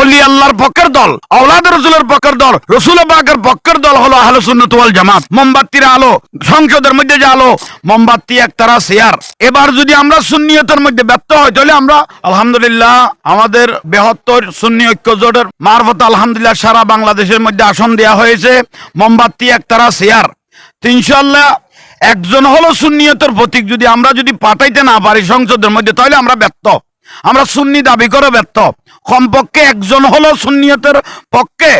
অলি আল্লাহর পক্ষের দল আওলাদ রসুলের পক্ষের দল, রসুল পাকের পক্ষের দল হলো আহলে সুন্নাত ওয়াল জামাত। মোমবাতির আলো, সংসদের মধ্যে যে আলো, মোমবাতি এক তারা শেয়ার। এবার যদি আমরা সুন্নিয়তের মধ্যে ব্যর্থ হয় তাহলে আমরা আলহামদুলিল্লাহ আমাদের বৃহত্তর সুন্নি ঐক্য জোটের মারফত আলহামদুলিল্লাহ সারা বাংলাদেশের মধ্যে আসন দেওয়া হয়েছে, মোমবাতি এক তারা শেয়ার। ইনশাল্লাহ একজন হলো সুন্নিয়তের প্রতীক যদি আমরা যদি পাঠাইতে না পারি সংসদের মধ্যে, তাহলে আমরা ব্যর্থ আমরা সুন্নি দাবি করে ব্যর্থ। কমপক্ষে একজন হলো সুন্নিয়তের পক্ষে।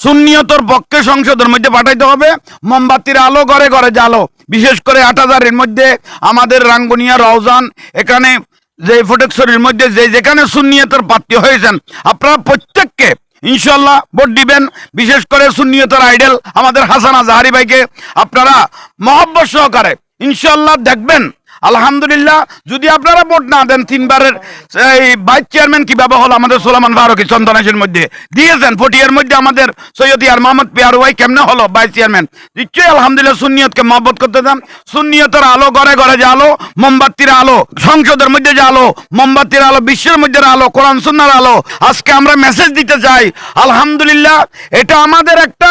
সুন্নিয়তর পক্ষে সংসদের মধ্যে পাঠাইতে হবে। মোমবাতির আলো ঘরে ঘরে জালো বিশেষ করে আট হাজারের মধ্যে আমাদের রাঙ্গুনিয়া, রওজান, এখানে যে ফটেকশরীর মধ্যে যে যেখানে সুন্নিয়তের প্রার্থী হয়েছেন, আপনারা প্রত্যেককে ইনশাল্লাহ ভোট দিবেন। বিশেষ করে সুন্নিয়তের আইডেল আমাদের হাসান আজাহারি ভাইকে আপনারা মহব্বত সহকারে ইনশাল্লাহ দেখবেন। আলহামদুলিল্লাহ, যদি আপনারা ভোট না দেন তিনবারের, এই ভাইস চেয়ারম্যান কীভাবে হলো আমাদের সোলামান ফারুকি চন্দনাশের মধ্যে? দিয়েছেন, ফটিয়ার মধ্যে আমাদের সৈয়দ ইয়ার মোহাম্মদ পিয়ার ওয়াই কেমনে হলো ভাইস চেয়ারম্যান? নিশ্চয়ই আলহামদুলিল্লাহ সুনিয়তকে মহব্বত করতে দাম সুন্নিয়তের আলো ঘরে ঘরে যে আলো, মোমবাতির আলো, সংসদের মধ্যে যে আলো, মোমবাতির আলো, বিশ্বের মধ্যে আলো, কোরআন সুন্নার আলো, আজকে আমরা মেসেজ দিতে চাই। আলহামদুলিল্লাহ, এটা আমাদের একটা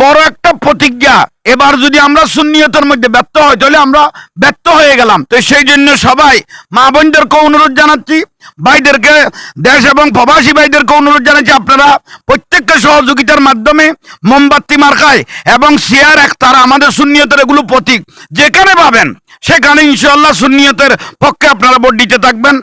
বড় একটা প্রতিজ্ঞা। এবার যদি আমরা সুন্নিয়তের মধ্যে ব্যর্থ হয় তাহলে আমরা ব্যর্থ হয়ে গেলাম। তো সেই জন্য সবাই মা বোনদেরকে অনুরোধ জানাচ্ছি, ভাইদেরকে, দেশ এবং প্রবাসী ভাইদেরকে অনুরোধ জানাচ্ছি, আপনারা প্রত্যেককে সহযোগিতার মাধ্যমে মোমবাতি মার্কায় এবং শেয়ার এক তারা আমাদের সুন্নিয়তের এগুলো প্রতীক, যেখানে পাবেন, সেখানে ইনশাল্লাহ সুন্নিয়তের পক্ষে আপনারা ভোট দিতে থাকবেন।